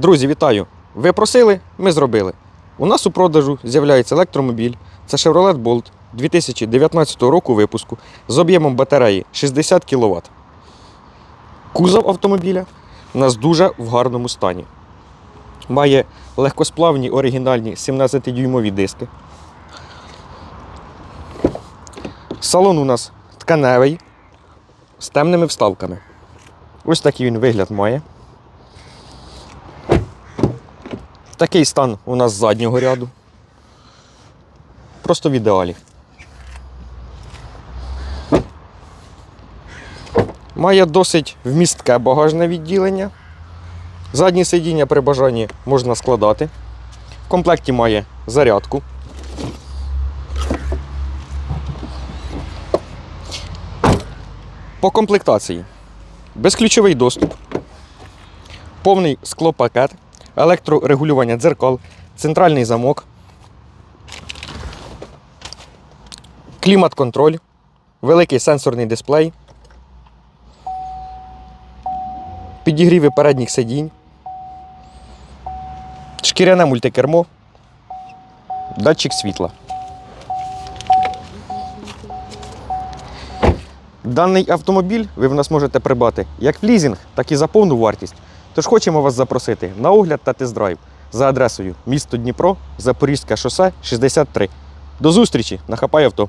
Друзі, вітаю! Ви просили, ми зробили. У нас у продажу з'являється електромобіль. Це Chevrolet Bolt 2019 року випуску з об'ємом батареї 60 кВт. Кузов автомобіля у нас дуже в гарному стані. Має легкосплавні оригінальні 17-дюймові диски. Салон у нас тканевий з темними вставками. Ось такий він вигляд має. Такий стан у нас заднього ряду. Просто в ідеалі. Має досить вмістке багажне відділення. Задні сидіння при бажанні можна складати. В комплекті має зарядку. По комплектації. Безключовий доступ, повний склопакет, електрорегулювання дзеркал, центральний замок, клімат-контроль, великий сенсорний дисплей, підігріви передніх сидінь, шкіряне мультикермо, датчик світла. Даний автомобіль ви в нас можете придбати як в лізинг, так і за повну вартість. Тож хочемо вас запросити на огляд та тест-драйв за адресою місто Дніпро, Запорізьке шосе 63. До зустрічі на Хапай авто.